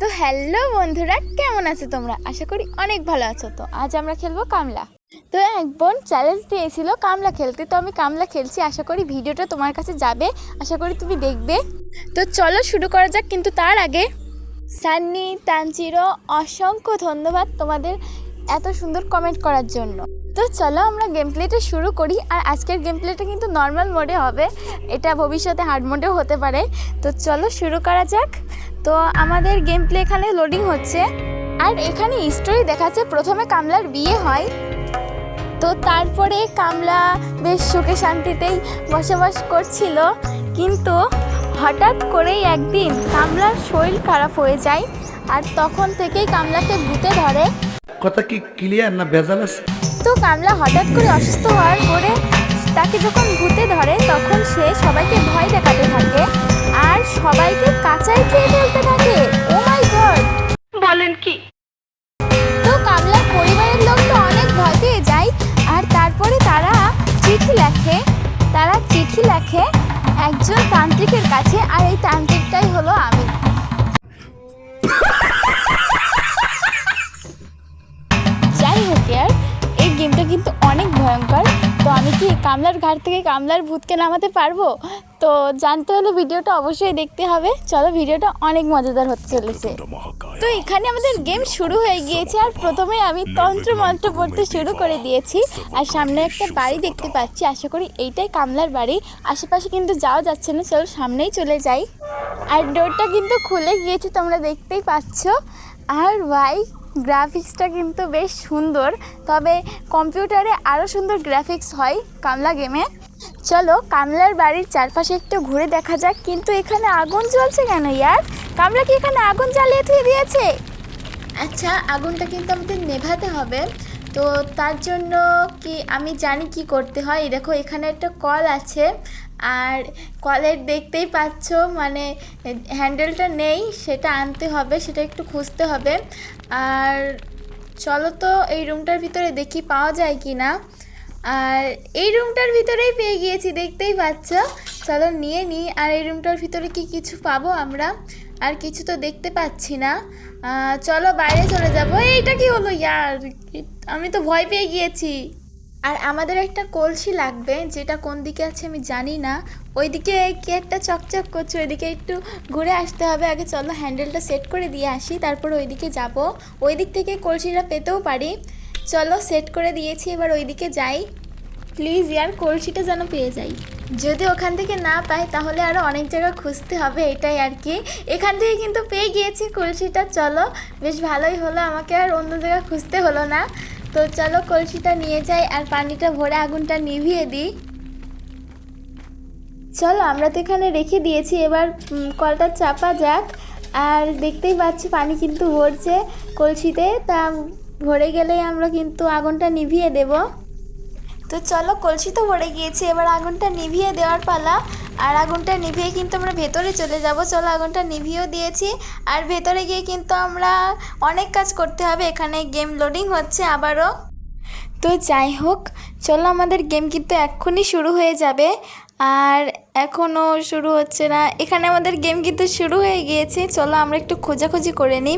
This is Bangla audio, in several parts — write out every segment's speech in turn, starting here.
তো হ্যালো বন্ধুরা, কেমন আছো তোমরা? আশা করি অনেক ভালো আছো তো। আজ আমরা খেলব কামলা। তো এক বোন চ্যালেঞ্জ দিয়েছিল কামলা খেলতে। তো আমি কামলা খেলছি, আশা করি ভিডিওটা তোমার কাছে যাবে। আশা করি তুমি দেখবে। তো চলো শুরু করা যাক কিন্তু তার আগে। সান্নি তানচিরো অসংখ্য ধন্যবাদ তোমাদের এত সুন্দর কমেন্ট করার জন্য। তো চলো আমরা গেম প্লেটা শুরু করি। আর আজকের গেম প্লেটা কিন্তু নর্মাল মোডে হবে। এটা ভবিষ্যতে হার্ড মোডেও হতে পারে। তো চলো শুরু করা যাক। তো আমাদের গেম প্লে এখানে লোডিং হচ্ছে। আর এখানে স্টোরি দেখাচ্ছে প্রথমে কামলার বিয়ে হয়। তো তারপরে কামলা বেশ সুখে শান্তিতেই বসবাস করছিল। কিন্তু হঠাৎ করেই একদিন কামলার শরীর খারাপ হয়ে যায় আর তখন থেকেই কামলাকে ভূতে ধরে। কথা কি ক্লিয়ার না ভেজাল তো কামলা হঠাৎ করে অসুস্থ হওয়ার পরে তাকে যখন ভূতে ধরে তখন সে সবাইকে ভয় দেখাতে থাকে। সবাইকে কাঁচাই খেয়ে ফেলতে থাকে। ও মাই গড বলেন কি? তো কামলার পরিবারের লোক তো অনেক ভয় পেয়ে যায় আর তারপরে তারা চিঠি লেখে। তারা চিঠি লেখে একজন তান্ত্রিকের কাছে আর এই তান্ত্রিকটাই হলো আমি। যাই হোক আর এই গেমটা কিন্তু অনেক ভয়ঙ্কর। তো আমি কি কামলার ঘাট থেকে কামলার ভূতকে নামাতে পারব? তো জানতে হলে ভিডিওটা অবশ্যই দেখতে হবে। চলো ভিডিওটা অনেক মজাদার হতে চলেছে। তো এখানে আমাদের গেম শুরু হয়ে গিয়েছে আর প্রথমে আমি তন্ত্র মন্ত্র পড়তে শুরু করে দিয়েছি। আর সামনে একটা বাড়ি দেখতে পাচ্ছি। আশা করি এইটাই কামলার বাড়ি। আশেপাশে কিন্তু যাওয়া যাচ্ছে না। চলো সামনেই চলে যাই। আর ডোরটা কিন্তু খুলে গিয়েছে তোমরা দেখতেই পাচ্ছ। আর ভাই গ্রাফিক্সটা কিন্তু বেশ সুন্দর, তবে কম্পিউটারে আরও সুন্দর গ্রাফিক্স হয় কামলা গেমে। চলো, কামলার বাড়ির চারপাশে একটু ঘুরে দেখা যাক, কিন্তু এখানে আগুন জ্বলছে কেন ইয়ার? কামলা কি এখানে আগুন জ্বালিয়ে থুয়ে দিয়েছে? আচ্ছা আগুনটা কিন্তু আমাদের নেভাতে হবে। তো তার জন্য কি, আমি জানি কি করতে হয়। দেখো, এখানে একটা কল আছে। আর কলের দেখতেই পাচ্ছ মানে হ্যান্ডেলটা নেই, সেটা আনতে হবে, সেটা একটু খুঁজতে হবে। আর চলো তো, এই রুমটার ভিতরে দেখি পাওয়া যায় কি না আর এই রুমটার ভিতরেই পেয়ে গিয়েছি, দেখতেই পাচ্ছ। চলো নিয়ে নিই আর এই রুমটার ভিতরে কি কিছু পাবো আমরা? আর কিছু তো দেখতে পাচ্ছি না। চলো বাইরে চলে যাব। এইটা কি হলো? ইয়ার, আমি তো ভয় পেয়ে গিয়েছি। আর আমাদের একটা কলসি লাগবে, যেটা কোন দিকে আছে আমি জানি না। ওইদিকে কি একটা চকচক করছে, ওইদিকে একটু ঘুরে আসতে হবে। আগে চলো হ্যান্ডেলটা সেট করে দিয়ে আসি, তারপর ওইদিকে যাব। ওই দিক থেকে কলসিটা পেতেও পারি। চলো সেট করে দিয়েছি, এবার ওইদিকে যাই। প্লিজ ইয়ার, কলসিটা যেন পেয়ে যাই। যদি ওখান থেকে না পাই, তাহলে আরও অনেক জায়গা খুঁজতে হবে, এটাই আর কি। এখান থেকে কিন্তু পেয়ে গিয়েছি কলসিটা, চলো। বেশ ভালোই হলো, আমাকে আর অন্য জায়গা খুঁজতে হলো না। তো চলো কলসিটা নিয়ে যাই আর পানিটা ভরে আগুনটা নিভিয়ে দিই। চলো, আমরা তো এখানে রেখে দিয়েছি, এবার কলটা চাপা যাক। আর দেখতেই পাচ্ছি, পানি কিন্তু ভরছে কলসিতে, তা ভরে গেলেই আমরা কিন্তু আগুনটা নিভিয়ে দেব। তো চলো কলসি তো ভরে গিয়েছে, এবার আগুনটা নিভিয়ে দেওয়ার পালা। আর আগুনটা নিভিয়ে কিন্তু আমরা ভেতরে চলে যাব। চলো আগুনটা নিভিয়েও দিয়েছি। আর ভেতরে গিয়ে কিন্তু আমরা অনেক কাজ করতে হবে। এখানে গেম লোডিং হচ্ছে আবারও। তো যাই হোক, চলো আমাদের গেম কিন্তু এক্ষুনি শুরু হয়ে যাবে। আর এখনও শুরু হচ্ছে না। এখানে আমাদের গেম কিন্তু শুরু হয়ে গিয়েছে। চলো আমরা একটু খোঁজাখুঁজি করে নিই।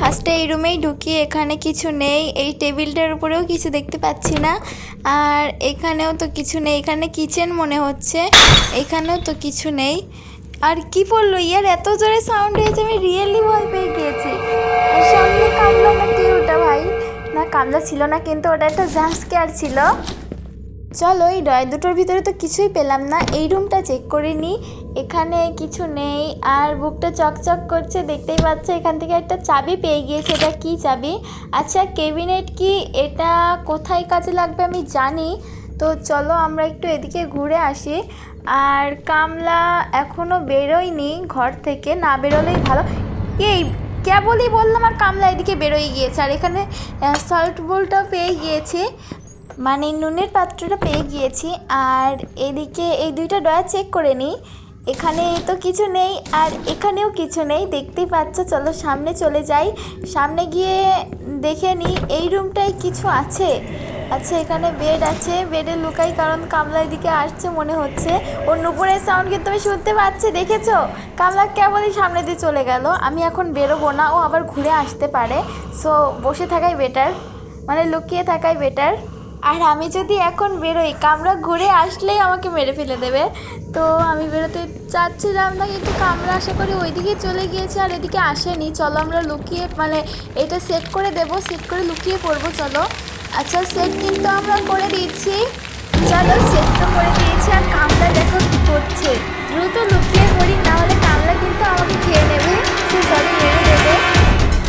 ফার্স্টে এই রুমেই ঢুকি, এখানে কিছু নেই। এই টেবিলটার উপরেও কিছু দেখতে পাচ্ছি না। আর এখানেও তো কিছু নেই। এখানে কিচেন মনে হচ্ছে। এখানেও তো কিছু নেই। আর কি পড়ল ইয়ার এত জোরে সাউন্ড হয়েছে, আমি রিয়েলি ভয় পেয়ে গিয়েছি। সামনে কামলা না কি ওটা ভাই? না, কামলা ছিল না, কিন্তু ওটা একটা জাম্প স্কেয়ার ছিল। চলো এই ডয় দুটোর ভিতরে তো কিছুই পেলাম না। এই রুমটা চেক করে নিই এখানে কিছু নেই। আর বুকটা চকচক করছে, দেখতেই পাচ্ছ এখান থেকে একটা চাবি পেয়ে গিয়েছে। এটা কি চাবি? আচ্ছা কেবিনেট কি? এটা কোথায় কাজে লাগবে আমি জানি। তো চলো আমরা একটু এদিকে ঘুরে আসি। আর কামলা এখনও বেরোয়নি ঘর থেকে। না বেরোলেই ভালো। এই, কেবলই বললাম আর কামলা এদিকে বেরোয় গিয়েছে। আর এখানে সল্ট বোলটাও পেয়ে গিয়েছি। মানে নুনের পাত্রটা পেয়ে গিয়েছি আর এদিকে এই দুইটা ডয়া চেক করে নিই। এখানে তো কিছু নেই আর এখানেও কিছু নেই। দেখতেই পাচ্ছ, চলো সামনে চলে যাই। সামনে গিয়ে দেখে নিই, এই রুমটায় কিছু আছে? আচ্ছা এখানে বেড আছে। বেডে লুকাই, কারণ কামলা এদিকে আসছে মনে হচ্ছে। ওর নুপুরের সাউন্ড কিন্তু আমি শুনতে পাচ্ছি, দেখেছ? কামলা কেবলই সামনে দিয়ে চলে গেল। আমি এখন বেরোবো না, ও আবার ঘুরে আসতে পারে। সো বসে থাকাই বেটার মানে লুকিয়ে থাকাই বেটার আর আমি যদি এখন বেরোই কামড়া ঘুরে আসলেই আমাকে মেরে ফেলে দেবে। তো আমি বেরোতে চাচ্ছিলাম না, কিন্তু কামড়া আশা করি ওইদিকে চলে গিয়েছে আর এদিকে আসেনি। চলো আমরা লুকিয়ে মানে এটা সেট করে দেবো সেট করে লুকিয়ে পড়ব, চলো। আচ্ছা সেট কিন্তু আমরা করে দিচ্ছি চলো সেট তো করে দিয়েছি আর কামড়া দেখো কি করছে। দ্রুত লুকিয়ে পড়ি না হলে কামড়া কিন্তু আমাকে খেয়ে নেবে। সে সরি মেরে দেবে।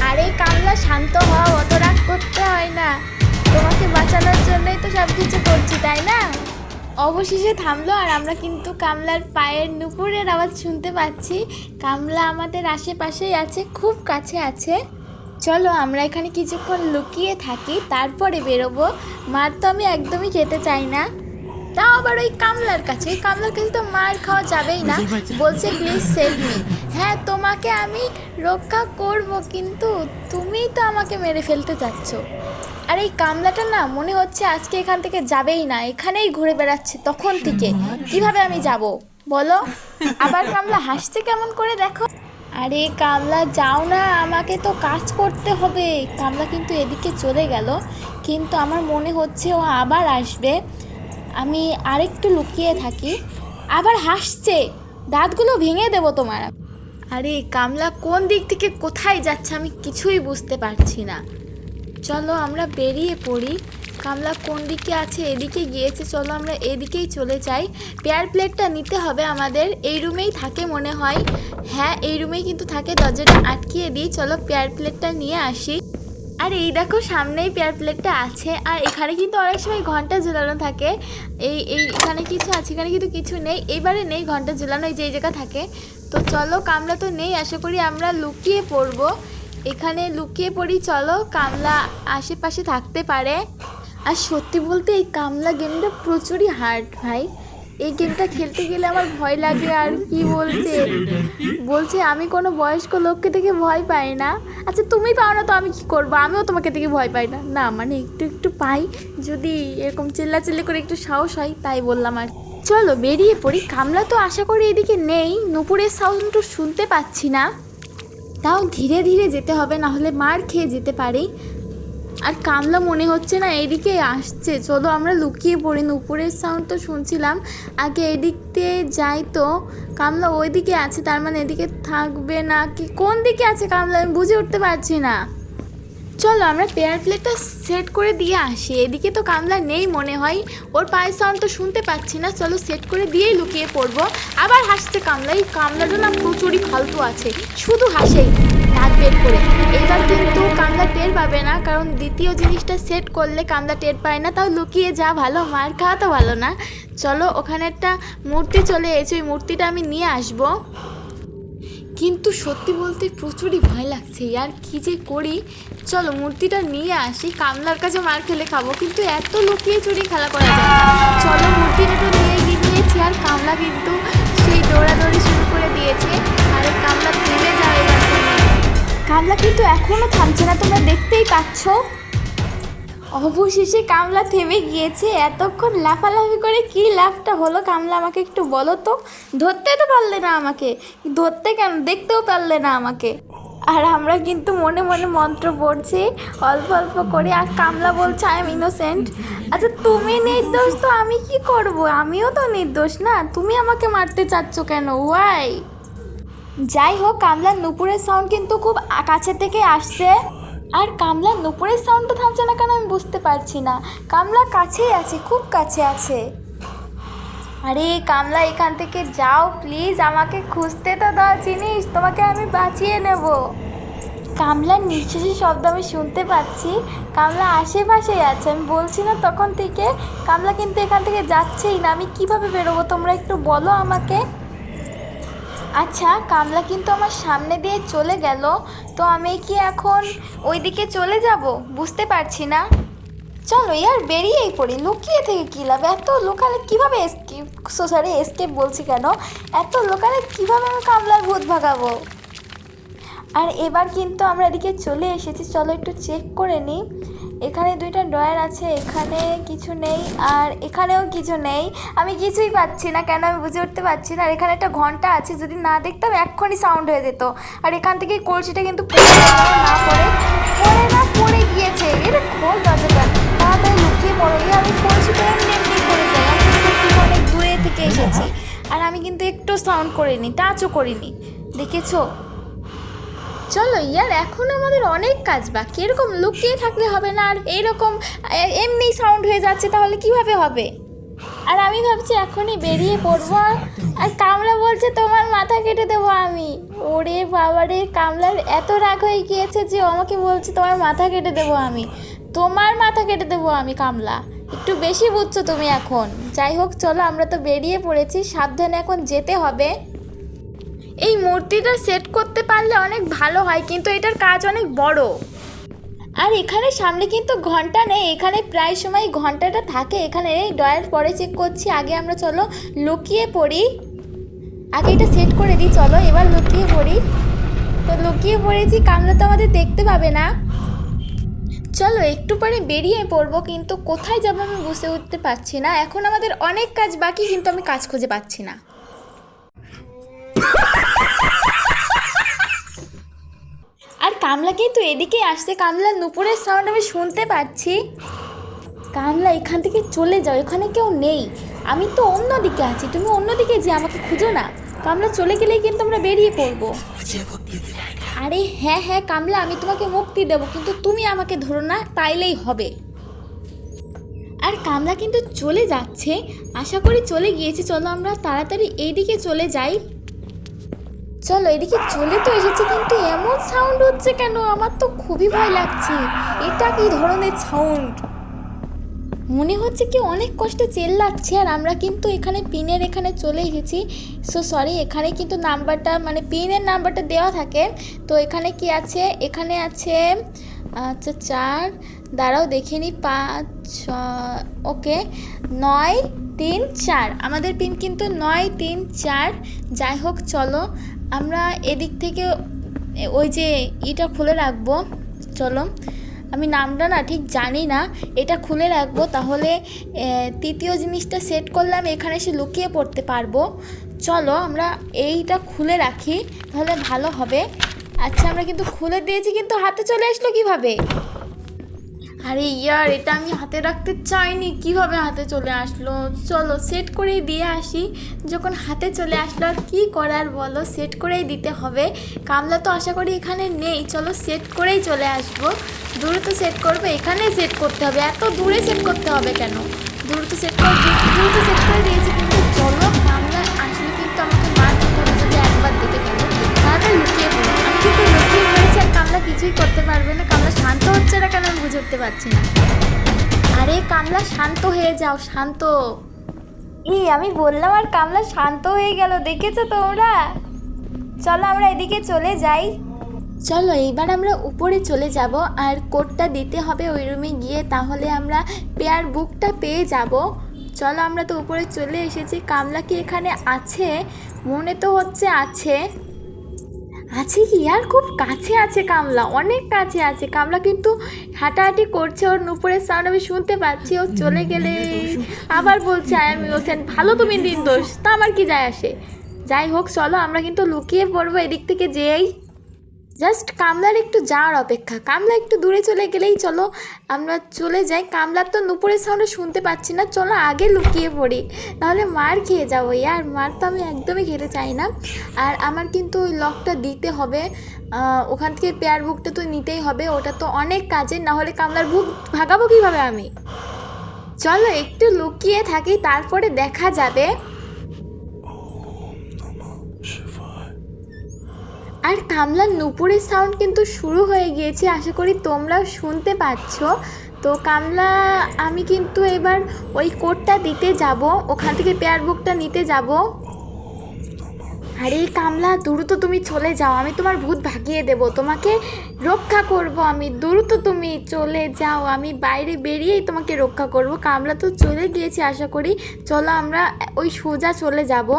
আর এই কামলা শান্ত হওয়া অত রাগ করতে হয় না। তোমাকে বাঁচানোর জন্যই তো সব কিছু করছি, তাই না? অবশেষে থামলো আর আমরা কিন্তু কামলার পায়ের নুপুরের আওয়াজ শুনতে পাচ্ছি। কামলা আমাদের আশেপাশেই আছে, খুব কাছে আছে। চলো আমরা এখানে কিছুক্ষণ লুকিয়ে থাকি, তারপরে বেরোবো। মার তো আমি একদমই খেতে চাই না। তাও আবার ওই কামলার কাছে, ওই কামলার কাছে তো মার খাওয়া যাবেই না। বলছে প্লিজ সেভ মি হ্যাঁ তোমাকে আমি রক্ষা করব, কিন্তু তুমিই তো আমাকে মেরে ফেলতে চাচ্ছ। আর এই কামলাটা না মনে হচ্ছে আজকে এখান থেকে যাবেই না, এখানেই ঘুরে বেড়াচ্ছে তখন থেকে। কীভাবে আমি যাব? বলো। আবার কামলা হাসছে কেমন করে দেখো। আরে কামলা, যাও না, আমাকে তো কাজ করতে হবে। কামলা কিন্তু এদিকে চলে গেল, কিন্তু আমার মনে হচ্ছে ও আবার আসবে। আমি আরেকটু লুকিয়ে থাকি। আবার হাসছে, দাঁতগুলো ভেঙে দেবো তোমার। আরে কামলা, কোন দিক থেকে কোথায় যাচ্ছে আমি কিছুই বুঝতে পারছি না। চলো আমরা বেরিয়ে পড়ি। কামলা কোন দিকে আছে? এদিকে গিয়েছে, চলো আমরা এদিকেই চলে যাই। পেয়ার প্লেটটা নিতে হবে আমাদের। এই রুমেই থাকে মনে হয়। হ্যাঁ এই রুমেই কিন্তু থাকে। দরজাটা আটকিয়ে দিই। চলো পেয়ার প্লেটটা নিয়ে আসি। আর এই দেখো, সামনেই পেয়ার প্লেটটা আছে। আর এখানে কিন্তু অনেক সময় ঘণ্টা ঝুলানো থাকে। এই এই, এখানে কিছু আছে, এখানে কিন্তু কিছু নেই। এইবারে নেই ঘণ্টা ঝুলানো, এই যে জায়গা থাকে। তো চলো, কামলা তো নেই। আশা করি আমরা লুকিয়ে পড়ব। এখানে লুকিয়ে পড়ি, চলো কামলা আশেপাশে থাকতে পারে। আর সত্যি বলতে এই কামলা গেমটা প্রচুরই হার্ড ভাই। এই গেমটা খেলতে গেলে আমার ভয় লাগে, আর কি বলছে? বলছে, আমি কোনো বয়স্ক লোককে দেখে ভয় পাই না। আচ্ছা তুমি পাও না তো আমি কি করব? আমিও তোমাকে দেখে ভয় পাই না। না মানে একটু একটু পাই। যদি এরকম চিল্লাচিল্লি করে একটু সাহস হয়, তাই বললাম আর চলো, বেরিয়ে পড়ি। কামলা তো আশা করি এদিকে নেই। নুপুরের সাউন্ড তো শুনতে পাচ্ছি না। তাও ধীরে ধীরে যেতে হবে, না হলে মার খেয়ে যেতে পারি। আর কামলা মনে হচ্ছে না এদিকে আসছে। চলো আমরা লুকিয়ে পড়ি উপরের সাউন্ড তো শুনছিলাম। আগে এদিক দিয়ে যাই তো। কামলা ওইদিকে আছে, তার মানে এদিকে থাকবে না। কি কোন দিকে আছে কামলা? আমি বুঝে উঠতে পারছি না। চলো আমরা পেয়ার প্লেটটা সেট করে দিয়ে আসি। এদিকে তো কামলা নেই মনে হয়। ওর পায়ের সাউন্ড তো শুনতে পাচ্ছি না। চলো সেট করে দিয়েই লুকিয়ে পড়ব। আবার হাসছে কামলা। এই কামলাটা না প্রচুরই ফালতু আছে। শুধু হাসেই, দাঁত বের করে। এবার কিন্তু কামলা টের পাবে না। কারণ দ্বিতীয় জিনিসটা সেট করলে কামলা টের পায় না। তাও লুকিয়ে যা ভালো, মার খাওয়া তো ভালো না। চলো ওখানে একটা মূর্তি চলে এসেছে। ওই মূর্তিটা আমি নিয়ে আসব। কিন্তু সত্যি বলতে প্রচুরই ভয় লাগছে। আর কি যে করি? চলো, মূর্তিটা নিয়ে আসি। কামলার কাছে মার খেলে খাব, কিন্তু এত লুকিয়ে চুরি খেলা করা যায় চলো, মূর্তিটা তো নিয়ে গিয়ে নিয়েছি আর কামলা কিন্তু সেই দৌড়াদৌড়ি শুরু করে দিয়েছে। আর কামলা থেমে যায় কামলা কিন্তু এখনও থামছে না, তোমরা দেখতেই পাচ্ছ। অবশেষে কামলা থেমে গিয়েছে। এতক্ষণ লাফালাফি করে কি লাফটা হলো কামলা, আমাকে একটু বলো তো। ধরতে তো পারলে না আমাকে। ধরতে কেন? দেখতেও পারলে না আমাকে। আর আমরা কিন্তু মনে মনে মন্ত্র পড়ছি, অল্প অল্প করে। আর কামলা বলছে আই এম ইনোসেন্ট আচ্ছা তুমি নির্দোষ তো আমি কি করব? আমিও তো নির্দোষ না। তুমি আমাকে মারতে চাচ্ছ কেন? ওয়াই যাই হোক, কামলার নুপুরের সাউন্ড কিন্তু খুব কাছে থেকে আসছে। আর কামলার নুপুরের সাউন্ডটা থামছে না কেন আমি বুঝতে পারছি না। কামলা কাছেই আছে, খুব কাছে আছে। আরে কামলা, এখান থেকে যাও প্লিজ আমাকে খুঁজতে তো দাও জিনিস, তোমাকে আমি বাঁচিয়ে নেব। কামলার নিঃশ্বাসের শব্দ আমি শুনতে পাচ্ছি। কামলা আশেপাশেই আছে, আমি বলছি না তখন থেকে। কামলা কিন্তু এখান থেকে যাচ্ছেই না, আমি কীভাবে বেরোবো, তোমরা একটু বলো আমাকে। আচ্ছা কামলা কিন্তু আমার সামনে দিয়ে চলে গেল, তো আমি কি এখন ওইদিকে চলে যাব? বুঝতে পারছি না। চলো ইয়ার বেরিয়েই পড়ি। লুকিয়ে থেকে কী লাভ? এত লোকালে কীভাবে এসকেপ সরি এসকেপ বলছি কেন? এত লোকালে কীভাবে আমি কামলার ভূত ভাগাবো? আর এবার কিন্তু আমরা এদিকে চলে এসেছি। চলো একটু চেক করে নিই। এখানে দুইটা ড্রয়ার আছে, এখানে কিছু নেই আর এখানেও কিছু নেই। আমি কিছুই পাচ্ছি না, কেন আমি বুঝে উঠতে পারছি না। আর এখানে একটা ঘণ্টা আছে, যদি না দেখতাম এক্ষুনি সাউন্ড হয়ে যেত। আর এখান থেকে কলসিটা কিন্তু না, পড়ে পড়ে না, পড়ে গিয়েছে। এটা খোল দরজাটা, তাড়াতাড়ি লুকিয়ে পড়ো। এই আমি কলসিটা এমনি এমনি পড়ে যাই, আমি অনেক দূরে থেকে এসেছি। আর আমি কিন্তু একটু সাউন্ড করিনি টাচও করিনি। দেখেছ? চলো ইয়ার, এখন আমাদের অনেক কাজ বাকি। এরকম লুকিয়ে থাকলে হবে না, আর এইরকম, এ- এমনি সাউন্ড হয়ে যাচ্ছে, তাহলে কীভাবে হবে? আর আমি ভাবছি এখনই বেরিয়ে পড়ব, আর- কামলা বলছে তোমার মাথা কেটে দেবো আমি। ওরে বাবারে কামলার এত রাগ হয়ে গিয়েছে যে আমাকে বলছে তোমার মাথা কেটে দেবো আমি। তোমার মাথা কেটে দেবো আমি, কামলা। একটু বেশি বুঝছ তুমি এখন। যাই হোক, চলো আমরা তো বেরিয়ে পড়েছি, সাবধানে এখন যেতে হবে। এই মূর্তিটা সেট করতে পারলে অনেক ভালো হয়, কিন্তু এটার কাজ অনেক বড়। আর এখানে সামনে কিন্তু ঘণ্টা নেই, এখানে প্রায় সময় ঘন্টাটা থাকে। এখানে এই পরে চেক করছি, আগে আমরা চলো লুকিয়ে পড়ি। আগে এটা সেট করে দিই, চলো এবার লুকিয়ে পড়ি। তো লুকিয়ে পড়েছি কামলা তো আমাদের দেখতে পাবে না। চলো একটু পরে বেরিয়ে পড়ব, কিন্তু কোথায় যাব আমি বুঝতে উঠতে পারছি না। এখন আমাদের অনেক কাজ বাকি, কিন্তু আমি কাজ খুঁজে পাচ্ছি না। আর কামলা কিন্তু এদিকে আসছে? কামলা নুপুরের সাউন্ড আমি শুনতে পাচ্ছি। কামলা, এখান থেকে চলে যাও, এখানে কেউ নেই। আমি তো অন্যদিকে আছি, তুমি অন্যদিকে যে আমাকে খুঁজো না। কামলা চলে গেলেই কিন্তু আমরা বেরিয়ে পড়ব। আরে হ্যাঁ হ্যাঁ কামলা, আমি তোমাকে মুক্তি দেবো, কিন্তু তুমি আমাকে ধরো না, তাইলেই হবে। আর কামলা কিন্তু চলে যাচ্ছে। আশা করি চলে গিয়েছে। চলো আমরা তাড়াতাড়ি এইদিকে চলে যাই। চলো, এদিকে চলে তো এসেছে, কিন্তু এমন সাউন্ড হচ্ছে কেন? আমার তো খুবই ভয় লাগছে। এটা কি ধরনের সাউন্ড মনে হচ্ছে কি অনেক কষ্টে চেল্লাচ্ছে, আর আমরা কিন্তু এখানে পিনের এখানে চলে এসেছি। সো সরি এখানে কিন্তু নাম্বারটা মানে পিনের নাম্বারটা দেওয়া থাকে। তো এখানে কি আছে? এখানে আছে আচ্ছা চার, দাঁড়াও, দেখে নিই পাঁচ ওকে, নয়, তিন, চার। আমাদের পিন কিন্তু নয়, তিন, চার। যাই হোক, চলো আমরা এদিক থেকে ওই যে ইটা খুলে রাখব, চলো। আমি নামটা না ঠিক জানি না, এটা খুলে রাখব, তাহলে তৃতীয় জিনিসটা সেট করলাম এখানে এসে লুকিয়ে পড়তে পারব। চলো, আমরা এইটা খুলে রাখি, তাহলে ভালো হবে। আচ্ছা আমরা কিন্তু খুলে দিয়েছি, কিন্তু হাতে চলে আসলো কীভাবে? আরে ইয়ার, এটা আমি হাতে রাখতে চাইনি। কীভাবে হাতে চলে আসলো? চলো সেট করেই দিয়ে আসি। যখন হাতে চলে আসলো, আর কী করার বলো? সেট করেই দিতে হবে। কামলা তো আশা করি এখানে নেই। চলো সেট করেই চলে আসব। দূরে তো সেট করবে এখানে সেট করতে হবে। এত দূরে সেট করতে হবে কেন? দূরে তো সেট করে দূরে তো সেট করে দিয়েছি আমি পারছি না। আরে কামলা শান্ত হয়ে যাও শান্ত। এই আমি বললাম আর কামলা শান্ত হয়ে গেল দেখেছ তোমরা? চলো আমরা এদিকে চলে যাই। চলো এইবার আমরা উপরে চলে যাব আর কোডটা দিতে হবে ওই রুমে গিয়ে তাহলে আমরা পেয়ার বুকটা পেয়ে যাব। চলো আমরা তো উপরে চলে এসেছি। কামলা কি এখানে আছে? মনে তো হচ্ছে আছে। আছে কি? আর খুব কাছে আছে কামলা, অনেক কাছে আছে কামলা, কিন্তু হাঁটাহাঁটি করছে ওর নুপুরের সাউন্ড আমি শুনতে পাচ্ছি, ও চলে গেলে। আবার বলছে আই এম ইনোসেন্ট ভালো তুমি দিন দোষ। তা আমার কি যায় আসে? যাই হোক, চলো, আমরা কিন্তু লুকিয়ে পড়ব এদিক থেকে যেই জাস্ট কামলার একটু যাওয়ার অপেক্ষা। কামলা একটু দূরে চলে গেলেই চলো, আমরা চলে যাই। কামলার তো নুপুরের সাউন্ড শুনতে পাচ্ছি না, চলো আগে লুকিয়ে পড়ি। তাহলে মার খেয়ে যাব আর মার তো আমি একদমই খেতে চাই না। আর আমার কিন্তু ওই লকটা দিতে হবে। ওখান থেকে পেয়ার বুকটা তো নিতেই হবে, ওটা তো অনেক কাজের না হলে কামলার বুক ভাগাবো কীভাবে আমি? চলো একটু লুকিয়ে থাকি, তারপরে দেখা যাবে। আর কামলার নুপুরের সাউন্ড কিন্তু শুরু হয়ে গিয়েছে, আশা করি তোমরাও শুনতে পাচ্ছ। তো কামলা, আমি কিন্তু এবার ওই কোডটা দিতে যাব, ওখান থেকে পেয়ার বুকটা নিতে যাব। আরে কামলা দ্রুত তুমি চলে যাও, আমি তোমার ভূত ভাগিয়ে দেব, তোমাকে রক্ষা করব আমি দ্রুত তুমি চলে যাও, আমি বাইরে বেরিয়েই তোমাকে রক্ষা করব, কামলা তো চলে গিয়েছে আশা করি, চলো আমরা ওই সোজা চলে যাব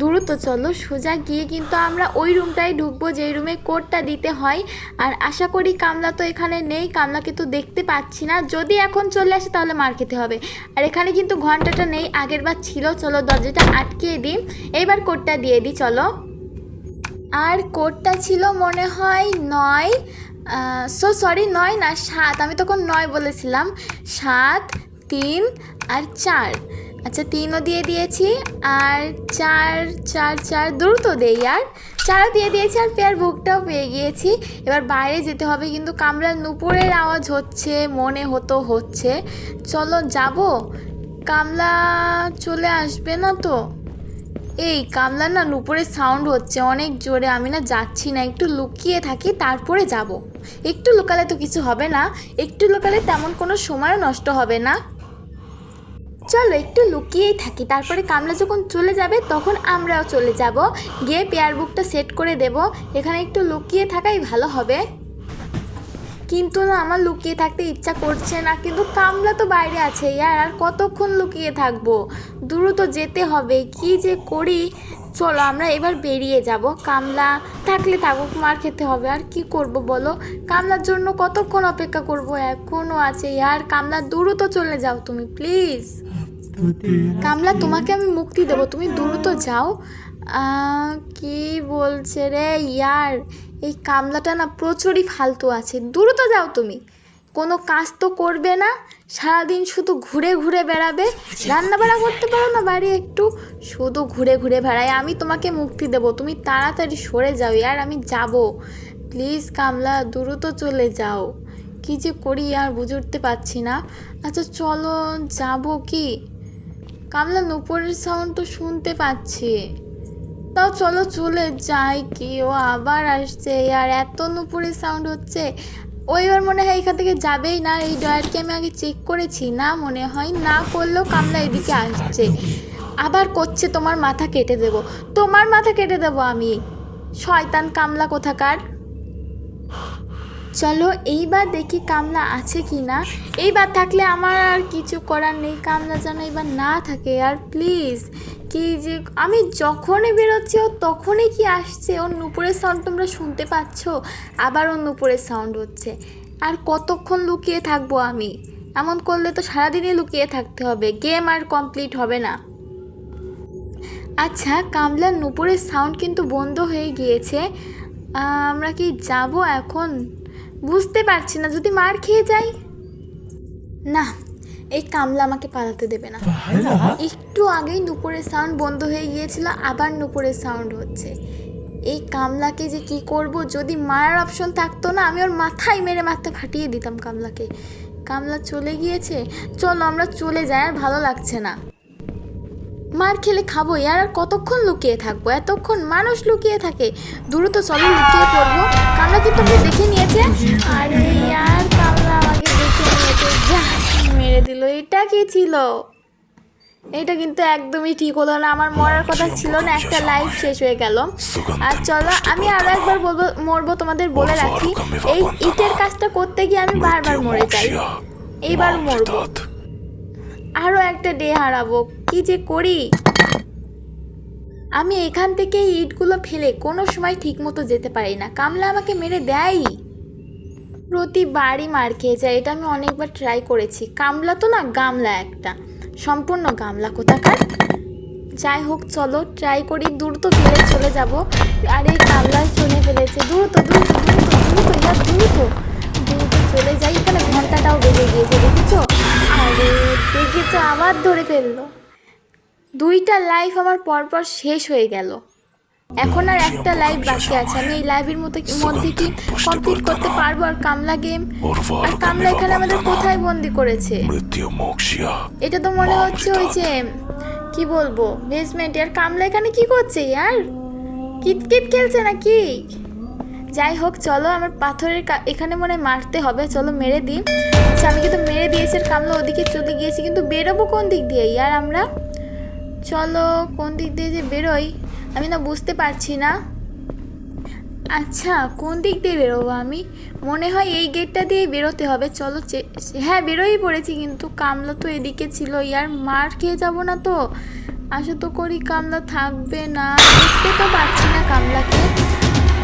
দ্রুত চলো, সোজা গিয়ে কিন্তু আমরা ওই রুমটাই ঢুকবো, যেই রুমে কোডটা দিতে হয়, আর আশা করি কামলা তো এখানে নেই, কামলাকে তো দেখতে পাচ্ছি না, যদি এখন চলে আসে তাহলে মার খেতে হবে, আর এখানে কিন্তু ঘন্টাটা নেই, আগের বার ছিল, চলো দরজাটা আটকিয়ে দিই, এইবার কোডটা দিয়ে দিই, চলো। আর কোডটা ছিল মনে হয় নয় সো সরি নয় না, সাত। আমি তখন নয় বলেছিলাম। সাত, তিন আর চার। আচ্ছা তিনও দিয়ে দিয়েছি। আর চার চার চার দ্রুত দেই আর। চারও দিয়ে দিয়েছি আর পেয়ার বুকটাও পেয়ে গিয়েছি। এবার বাইরে যেতে হবে, কিন্তু কামরার নুপুরের আওয়াজ হচ্ছে, মনে হতো হচ্ছে। চলো যাব। কামলা চলে আসবে না তো? এই কামলা না নুপুরের সাউন্ড হচ্ছে, অনেক জোরে। আমি না যাচ্ছি না, একটু লুকিয়ে থাকি, তারপরে যাব। একটু লুকালে তো কিছু হবে না, একটু লুকালে তেমন কোনো সময়ও নষ্ট হবে না। চলো, একটু লুকিয়েই থাকি, তারপরে কামলা যখন চলে যাবে, তখন আমরাও চলে যাব। গিয়ে পেয়ার বুকটা সেট করে দেব। এখানে একটু লুকিয়ে থাকাই ভালো হবে। কিন্তু না আমার লুকিয়ে থাকতে ইচ্ছা করছে না কিন্তু কামলা তো বাইরে আছে ইয়ার আর কতক্ষণ লুকিয়ে থাকব? দ্রুত যেতে হবে কি যে করি? চলো আমরা এবার বেরিয়ে যাব। কামলা থাকলে থাকুক মার খেতে হবে আর কি করব বলো? কামলার জন্য কতক্ষণ অপেক্ষা করব? এখনও আছে ইয়ার। কামলা দ্রুত চলে যাও তুমি প্লিজ। কামলা তোমাকে আমি মুক্তি দেবো তুমি দ্রুত যাও। কি বলছে রে? ইয়ার, এই কামলাটা না প্রচুরই ফালতু আছে। দ্রুত যাও তুমি। কোনো কাজ তো করবে না, সারাদিন শুধু ঘুরে ঘুরে বেড়াবে। রান্না বাড়া করতে পারো না বাড়ি একটু? শুধু ঘুরে ঘুরে বেড়ায়, আমি তোমাকে মুক্তি দেব। তুমি তাড়াতাড়ি সরে যাও, ইয়ার, আমি যাব। প্লিজ কামলা, দ্রুত চলে যাও। কি যে করি আর বুঝে উঠতে পারছি না। আচ্ছা চলো, যাব কি? কামলা, নুপুরের সাউন্ড তো শুনতে পাচ্ছি। তাও চলো চলে যাই কি ও আবার আসছে। আর এত নুপুরে সাউন্ড হচ্ছে। ও এবার মনে হয় এখান থেকে যাবেই না। এই ডয়ারকে আমি আগে চেক করেছি না, মনে হয় না করলেও কামলা এদিকে আসছে। আবার করছে, তোমার মাথা কেটে দেব। তোমার মাথা কেটে দেবো আমি। শয়তান কামলা কোথাকার? চলো এইবার দেখি কামলা আছে কি না। এইবার থাকলে আমার আর কিছু করার নেই। কামলা যেন এবার না থাকে। আর প্লিজ কি যে, আমি যখনই বেরোচ্ছি, ও তখনই কি আসছে? ওর নুপুরের সাউন্ড তোমরা শুনতে পাচ্ছ? আবার ওর নুপুরের সাউন্ড হচ্ছে। আর কতক্ষণ লুকিয়ে থাকব আমি? এমন করলে তো সারাদিনই লুকিয়ে থাকতে হবে। গেম আর কমপ্লিট হবে না। আচ্ছা কামলার নুপুরের সাউন্ড কিন্তু বন্ধ হয়ে গিয়েছে। আমরা কি যাব এখন? বুঝতে পারছি না। যদি মার খেয়ে যাই? না এই কামলা আমাকে পালাতে দেবে না। একটু আগেই নুপুরের সাউন্ড বন্ধ হয়ে গিয়েছিল আবার নুপুরের সাউন্ড হচ্ছে। এই কামলাকে যে কি করব যদি মারার অপশন থাকতো না আমি ওর মাথায় মেরে মাথা ফাটিয়ে দিতাম কামলাকে। কামলা চলে গিয়েছে চলো আমরা চলে যাই আর ভালো লাগছে না। মার খেলে খাব আর আর কতক্ষণ লুকিয়ে থাকব? এতক্ষণ মানুষ লুকিয়ে থাকে। দ্রুত চলো লুকিয়ে পড়ব। কামলা কিন্তু দেখে নিয়েছে? আরে ইয়ার মেরে দিল এটা কি ছিল? এটা কিন্তু একদমই ঠিক হলো না আমার মরার কথা ছিল না একটা লাইফ শেষ হয়ে গেল। আর চলো আমি আরও একবার বলব মরবো তোমাদের বলে রাখি এই ইটের কাজটা করতে গিয়ে আমি বারবার মরে যাই। এইবার মরবো। আরও একটা ডে হারাবো কি যে করি? আমি এখান থেকে ইটগুলো ফেলে কোনো সময় ঠিক মতো যেতে পারি না। কামলা আমাকে মেরে দেয়। প্রতিবারই মার খেয়ে যায়, এটা আমি অনেকবার ট্রাই করেছি। কামলা তো না, গামলা একটা। সম্পূর্ণ গামলা কোথাকার? যাই হোক, চলো ট্রাই করি, দ্রুত ফেলে চলে যাব। আর এই কামলা চলে ফেলেছে। দ্রুত দ্রুত ইয়ার দ্রুত দ্রুত চলে যাই এখানে ঘন্টাটাও বেজে গিয়েছে, দেখেছ? আরে, দেখেছ, আবার ধরে ফেলল। দুইটা লাইফ আমার পরপর শেষ হয়ে গেল। এখন আর একটা লাইভ বাকি আছে। আমি এই লাইভের মধ্যে মধ্যে কি কমপ্লিট করতে পারব? আর কামলা গেম আর কামলা এখানে আমাদের কোথায় বন্দি করেছে? এটা তো মনে হচ্ছে ওই যে কি বলব বেসমেন্ট আর কামলা এখানে কি করছে ইয়ার? কিতকিত খেলছে নাকি? যাই হোক চলো আমার পাথরের এখানে মনে হয় মারতে হবে। চলো মেরে দিই। আচ্ছা আমি কিন্তু মেরে দিয়েছি আর কামলা ওদিকে চলে গিয়েছি। কিন্তু বেরোবো কোন দিক দিয়ে ইয়ার আমরা? চলো কোন দিক দিয়ে যে বেরোই? আমি না বুঝতে পারছি না। আচ্ছা কোন দিক দিয়ে বেরোবো আমি? মনে হয় এই গেটটা দিয়েই বেরোতে হবে। চলো হ্যাঁ বেরোই পড়েছি কিন্তু কামলা তো এদিকে ছিল। ইয়ার মার খেয়ে যাব না তো? আশা তো করি কামলা থাকবে না। দেখতে তো পাচ্ছি না কামলাকে।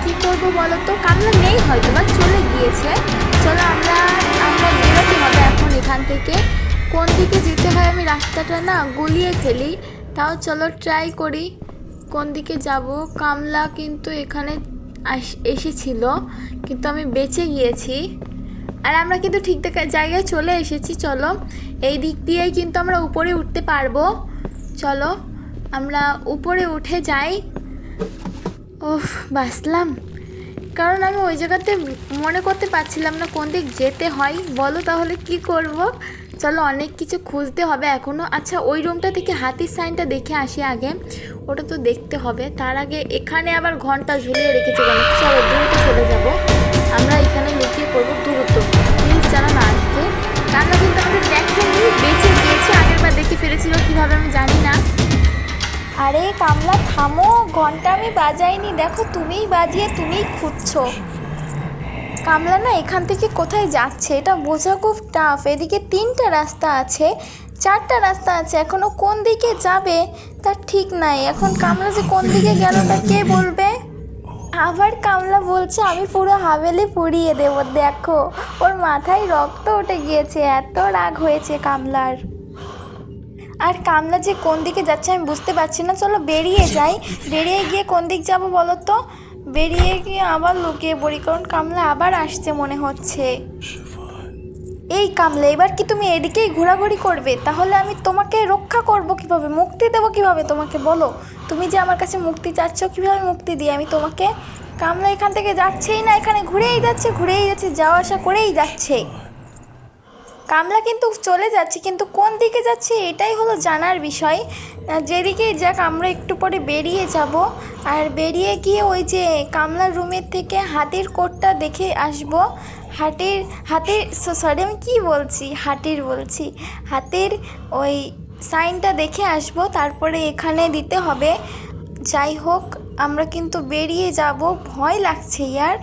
কি করব বলো তো? কামলা নেই হয়তো বা, চলে গিয়েছে। চলো আমরা আমরা বেরোতে হবে এখন এখান থেকে। কোন দিকে যেতে হয় আমি রাস্তাটা না গুলিয়ে ফেলি। তাও চলো ট্রাই করি। কোন দিকে যাব? কামলা কিন্তু এখানে এসেছিল, কিন্তু আমি বেঁচে গিয়েছি। আর আমরা কিন্তু ঠিক জায়গায় চলে এসেছি, চলো। এই দিক দিয়েই কিন্তু আমরা উপরে উঠতে পারব। চলো, আমরা উপরে উঠে যাই। ওফ বাসলাম কারণ আমি ওই জায়গাতে মনে করতে পারছিলাম না কোন দিক যেতে হয়। বলো তাহলে কি করব? চলো, অনেক কিছু খুঁজতে হবে এখনও আচ্ছা ওই রুমটা থেকে হাতির সাইনটা দেখে আসি আগে। ওটা তো দেখতে হবে। তার আগে এখানে আবার ঘণ্টা ঝুলিয়ে রেখেছে কেন চলো দ্রুত চলে যাব। আমরা এখানে লুকিয়ে করব দ্রুত প্লিজ যেন না আসবে কারণ কিন্তু আমাদের দেখেনি বেঁচে গিয়েছে আগের বার দেখে ফেলেছিল, কীভাবে আমি জানি না। আরে কামলা, থামো, ঘণ্টা আমি বাজাইনি। দেখো তুমিই বাজিয়ে তুমিই খুঁজছো। কামলা না এখান থেকে কোথায় যাচ্ছে? এটা বোঝা খুব টাফ এদিকে তিনটা রাস্তা আছে। চারটা রাস্তা আছে, এখনও কোন দিকে যাবে তার ঠিক নাই। এখন কামলা যে কোন দিকে গেল তা কে বলবে? আবার কামলা বলছে, আমি পুরো হাভেলি পুড়িয়ে দেব, দেখো। ওর মাথায় রক্ত উঠে গিয়েছে, এত রাগ হয়েছে কামলার। আর কামলা যে কোন দিকে যাচ্ছে আমি বুঝতে পারছি না। চলো বেরিয়ে যাই। বেরিয়ে গিয়ে কোন দিক যাব বলো তো? বেরিয়ে গিয়ে আবার লুকিয়ে পড়ি, কারণ কামলা আবার আসছে মনে হচ্ছে। এই কামলা, এবার কি তুমি এদিকেই ঘোরাঘুরি করবে? তাহলে আমি তোমাকে রক্ষা করব কীভাবে? মুক্তি দেবো কীভাবে তোমাকে? বলো। তুমি যে আমার কাছে মুক্তি চাচ্ছ, কীভাবে মুক্তি দিই? আমি তোমাকে কামলা এখান থেকে যাচ্ছেই না, এখানে ঘুরেই যাচ্ছে ঘুরেই যাচ্ছে, যাওয়া আসা করেই যাচ্ছে। কামলা কিন্তু চলে যাচ্ছে, কিন্তু কোন দিকে যাচ্ছে? এটাই হলো জানার বিষয়। যেদিকে যাক, আমরা একটু পরে বেরিয়ে যাব। আর বেরিয়ে গিয়ে ওই যে কামলার রুমের থেকে হাতির কোটটা দেখে আসব। হাতির হাতির সরি আমি কী বলছি? হাতির বলছি। হাতির ওই সাইনটা দেখে আসব, তারপরে এখানে দিতে হবে। যাই হোক, আমরা কিন্তু বেরিয়ে যাব। ভয় লাগছে, ইয়ার।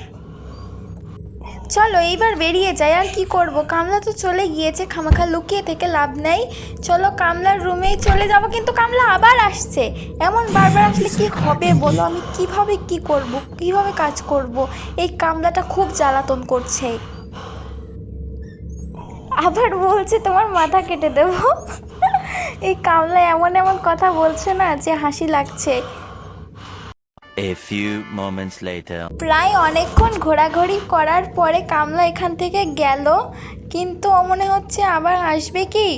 চলো এইবার বেরিয়ে যাই, আর কি করব? কামলা তো চলে গিয়েছে, খামাখা লুকিয়ে থেকে লাভ নেই। চলো কামলার রুমেই চলে যাব, কিন্তু কামলা আবার আসছে। এমন বারবার আসলে কি হবে বলো? আমি কীভাবে কি করব? কীভাবে কাজ করব? এই কামলাটা খুব জ্বালাতন করছে। আবার বলছে তোমার মাথা কেটে দেব। এই কামলা এমন এমন কথা বলছে না, যে হাসি লাগছে। A few moments later. প্রায় অনেকক্ষণ ঘোরাঘুরি করার পরে কামলা এখান থেকে গেল, কিন্তু মনে হচ্ছে আবার আসবে কি?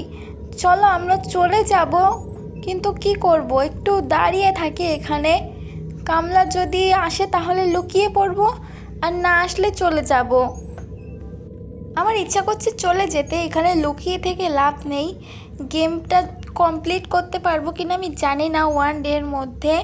চলো আমরা চলে যাব, কিন্তু কি করব? একটু দাঁড়িয়ে থাকি এখানে। কামলা যদি আসে তাহলে লুকিয়ে পড়ব আর না আসলে চলে যাব। আমার ইচ্ছা করছে চলে যেতে, এখানে লুকিয়ে থেকে লাভ নেই। গেমটা কমপ্লিট করতে পারব কিনা আমি জানি না ওয়ান ডের মধ্যে।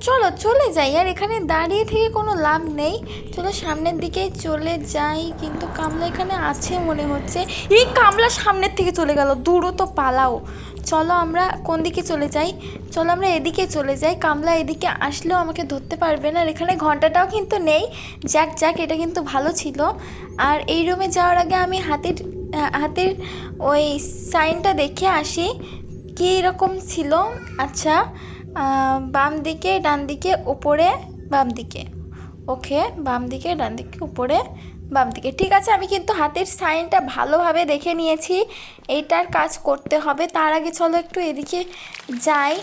চলো, চলে যাই। আর এখানে দাঁড়িয়ে থেকে কোনো লাভ নেই। চলো, সামনের দিকেই চলে যাই। কিন্তু কামলা এখানে আছে মনে হচ্ছে। এই কামলা সামনের থেকে চলে গেল। দূরও তো পালাও। চলো, আমরা কোন দিকে চলে যাই? চলো, আমরা এদিকে চলে যাই। কামলা এদিকে আসলেও আমাকে ধরতে পারবে না। আর এখানে ঘন্টাটাও কিন্তু নেই। যাক যাক, এটা কিন্তু ভালো ছিল। আর এই রুমে যাওয়ার আগে আমি হাতের হাতের ওই সাইনটা দেখে আসি। কী রকম ছিল? আচ্ছা। বাম দিকে, ডান দিকে, উপরে, বাম দিকে। ওকে, বাম দিকে, ডান দিকে, উপরে, বাম দিকে। ঠিক আছে, আমি কিন্তু হাতের সাইনটা ভালোভাবে দেখে নিয়েছি। এইটার কাজ করতে হবে। তার আগে চলো একটু এদিকে যাই।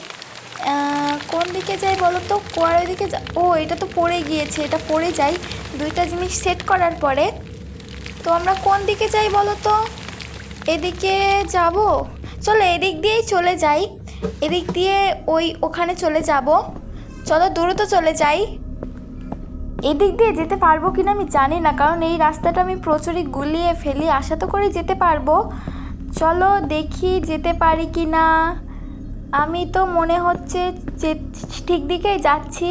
কোন দিকে যাই বলো তো? কোয়ার যা- ও, এটা তো পড়ে গিয়েছে, এটা পড়ে যাই। দুইটা জিনিস সেট করার পরে। তো আমরা কোন দিকে যাই বলো তো? এদিকে যাব? চলো এদিক দিয়েই চলে যাই। এদিক দিয়ে ওই ওখানে চলে যাব। চলো দ্রুত চলে যাই। এদিক দিয়ে যেতে পারব কিনা আমি জানি না, কারণ এই রাস্তাটা আমি প্রচুরই গুলিয়ে ফেলি, আশা তো করে যেতে পারব। চলো দেখি যেতে পারি কি না আমি তো মনে হচ্ছে যে ঠিক দিকেই যাচ্ছি।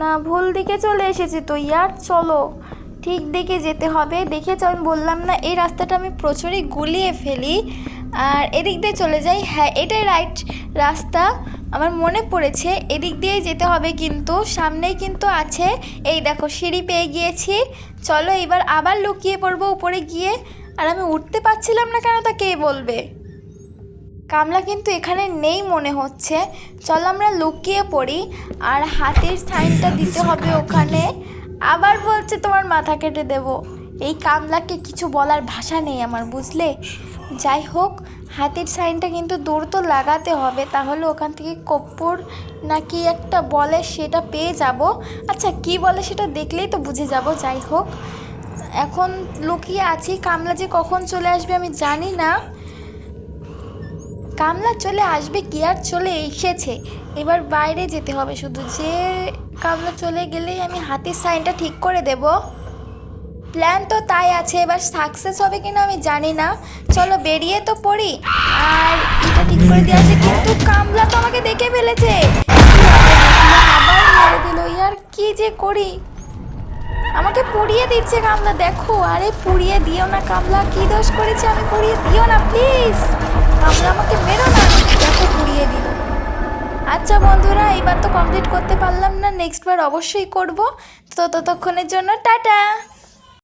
না, ভুল দিকে চলে এসেছি তো ইয়ার। চলো ঠিক দিকে যেতে হবে। দেখেছ আমি বললাম না, এই রাস্তাটা আমি প্রচুরই গুলিয়ে ফেলি। আর এদিক দিয়ে চলে যাই। হ্যাঁ এটাই রাইট রাস্তা। আমার মনে পড়েছে, এদিক দিয়েই যেতে হবে কিন্তু, সামনেই কিন্তু আছে, এই দেখো, সিঁড়ি পেয়ে গিয়েছি। চলো এবার আবার লুকিয়ে পড়ব উপরে গিয়ে। আর আমি উঠতে পারছিলাম না কেন তা কে বলবে? কামলা কিন্তু এখানে নেই মনে হচ্ছে। চলো আমরা লুকিয়ে পড়ি, আর হাতের সাইনটা দিতে হবে ওখানে। আবার বলছে তোমার মাথা কেটে দেব। এই কামলাকে কিছু বলার ভাষা নেই আমার, বুঝলে? যাই হোক, হাতের সাইনটা কিন্তু দূর তো লাগাতে হবে, তাহলে ওখান থেকে কপ্পুর নাকি একটা বলে সেটা পেয়ে যাব। আচ্ছা কি বলে সেটা দেখলেই তো বুঝে যাব, যাই হোক। এখন লুকিয়ে আছি, কামলা যে কখন চলে আসবে আমি জানি না। কামলা চলে আসবে কি আর চলে এসেছে, এবার বাইরে যেতে হবে শুধু। যে কামলা চলে গেলেই আমি হাতের সাইনটা ঠিক করে দেব। প্ল্যান তো তাই আছে, এবার সাকসেস হবে কিনা আমি জানি না। চলো বেরিয়ে তো পড়ি। আর এটা ঠিক করে দিয়ে আসি কিন্তু কামলা তো আমাকে দেখে ফেলেছে। আবার মেরে কি যে করি? আমাকে পুড়িয়ে দিচ্ছে কামলা, দেখো। আরে পুড়িয়ে দিও না কামলা, কি দোষ করেছে আমি পুড়িয়ে দিও না প্লিজ কামলা আমাকে মেরো না, দেখো পুড়িয়ে দিল। আচ্ছা বন্ধুরা, এবার তো কমপ্লিট করতে পারলাম না নেক্সট বার অবশ্যই করব। তো ততক্ষণের জন্য টাটা।